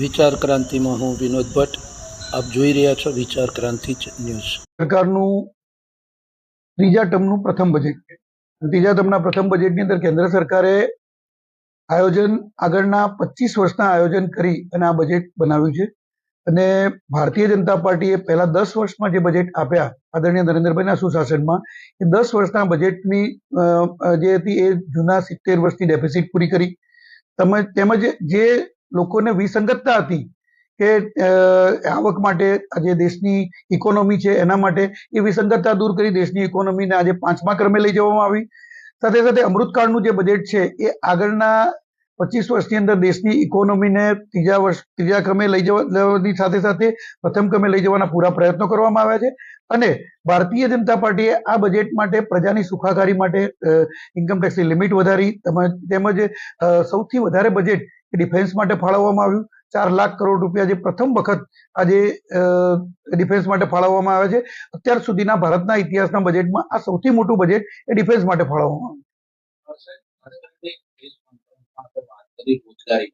વિચાર ક્રાંતિમાં હું વિનોદ ભટ્ટ. આપ જોઈ રહ્યા છો વિચાર ક્રાંતિ ન્યૂઝ. સરકારનું ત્રીજા ટર્મનું પ્રથમ બજેટ ત્રીજા ટર્મના પ્રથમ બજેટની અંદર કેન્દ્ર સરકારે આયોજન આગળના પચીસ વર્ષના આયોજન કરી અને આ બજેટ બનાવ્યું છે. અને ભારતીય જનતા પાર્ટીએ પહેલા દસ વર્ષમાં જે બજેટ આપ્યા, આદરણીય નરેન્દ્રભાઈના સુશાસનમાં, એ દસ વર્ષના બજેટની જે હતી એ જૂના સિત્તેર વર્ષની ડેફિસિટ પૂરી કરી. તેમજ તેમજ જે લોકોને વિસંગતતા હતી કે આવક માટે આજે દેશની ઇકોનોમી છે, એના માટે એ વિસંગતતા દૂર કરી દેશની ઇકોનોમીને આજે પાંચમા ક્રમે લઈ જવામાં આવી. સાથે સાથે અમૃતકાળનું જે બજેટ છે, એ આગળના પચીસ વર્ષની અંદર દેશની ઇકોનોમીને ત્રીજા વર્ષ, ત્રીજા ક્રમે લઈ જવાની સાથે સાથે પ્રથમ ક્રમે લઈ જવાના પૂરા પ્રયત્નો કરવામાં આવ્યા છે. અને ભારતીય જનતા પાર્ટીએ આ બજેટ માટે પ્રજાની સુખાકારી માટે ઇન્કમટેક્સની લિમિટ વધારી, તેમજ સૌથી વધારે બજેટ ડિફેન્સ માટે ફાળવવામાં આવ્યું. ચાર લાખ કરોડ રૂપિયા જે પ્રથમ વખત આજે ડિફેન્સ માટે ફાળવવામાં આવે છે. અત્યાર સુધીના ભારતના ઇતિહાસના બજેટમાં આ સૌથી મોટું બજેટ એ ડિફેન્સ માટે ફાળવવામાં આવ્યું. વાત રોજગારી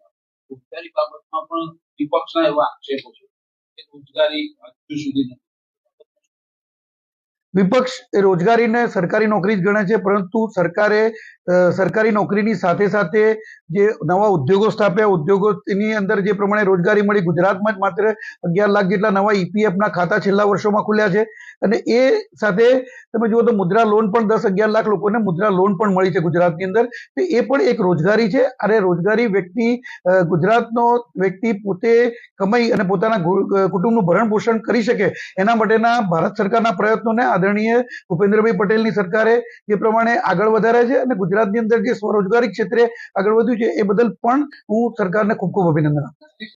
રોજગારી બાબતમાં પણ વિપક્ષના એવા આક્ષેપો છે કે રોજગારી હજુ સુધી વિપક્ષ એ રોજગારીને સરકારી નોકરી જ ગણે છે, પરંતુ સરકારે સરકારી નોકરીની સાથે સાથે જે નવા ઉદ્યોગો સ્થાપ્યા, ઉદ્યોગોની અંદર જે પ્રમાણે રોજગારી મળી, ગુજરાતમાં જ માત્ર અગિયાર લાખ જેટલા નવા ઈપીએફના ખાતા છેલ્લા વર્ષોમાં ખુલ્યા છે. અને એ સાથે તમે જુઓ તો મુદ્રા લોન પણ દસ અગિયાર લાખ લોકોને મુદ્રા લોન પણ મળી છે ગુજરાતની અંદર. તો એ પણ એક રોજગારી છે. અને રોજગારી વ્યક્તિ ગુજરાતનો વ્યક્તિ પોતે કમાઈ અને પોતાના કુટુંબનું ભરણ પોષણ કરી શકે એના માટેના ભારત સરકારના પ્રયત્નોને આદરણીય ભૂપેન્દ્રભાઈ પટેલની સરકારે જે પ્રમાણે આગળ વધારે છે અને ગુજરાતની અંદર જે સ્વરોજગારી ક્ષેત્રે આગળ વધ્યું છે, એ બદલ પણ હું સરકારને ખૂબ ખૂબ અભિનંદન આપું.